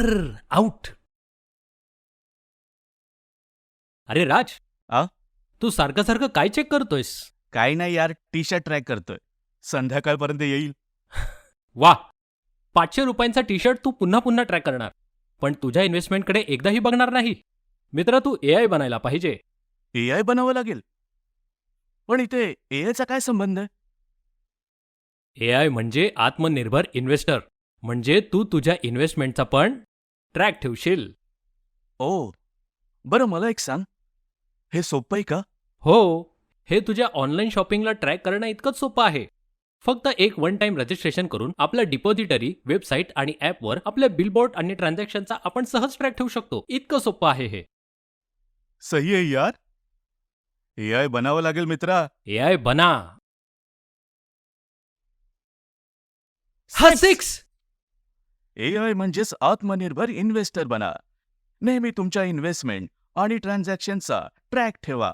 अर out. अरे राज. आ? तू सारखं सारखं काय चेक करतोयस? काही नाही यार टी शर्ट ट्रॅक करतोय. संध्याकाळपर्यंत येईल. वा पाचशे रुपयांचा टी शर्ट तू पुन्हा पुन्हा ट्रॅक करणार. पण तुझ्या इन्व्हेस्टमेंटकडे एकदाही बघणार नाही. मित्र तू ए आय बनायला पाहिजे. ए आय बनावं लागेल. पण इथे ए आयचा काय संबंध? आहे ए आय म्हणजे आत्मनिर्भर इन्व्हेस्टर. म्हणजे तू तुझ्या इन्व्हेस्टमेंटचा पण ट्रॅक ठेवशील? ओ. बरं मला एक सांग. हे सोपं आहे का? हो. हे तुझ्या ऑनलाईन शॉपिंगला ट्रॅक करणं इतकंच सोपं आहे. फक्त एक वन टाइम रजिस्ट्रेशन करून आपल्या डिपॉझिटरी वेबसाईट आणि ॲपवर आपल्या बिलबोर्ड आणि ट्रान्झॅक्शनचा आपण सहज ट्रॅक ठेवू शकतो. इतकं सोपं आहे हे. सही आहे यार. ए आय बनावं लागेल मित्रा. ए आय बना. हा सिक्स! ए आय म्हणजेच आत्मनिर्भर इन्व्हेस्टर बना. नेहमी तुमच्या इन्व्हेस्टमेंट आणि ट्रान्झॅक्शनचा ट्रॅक ठेवा.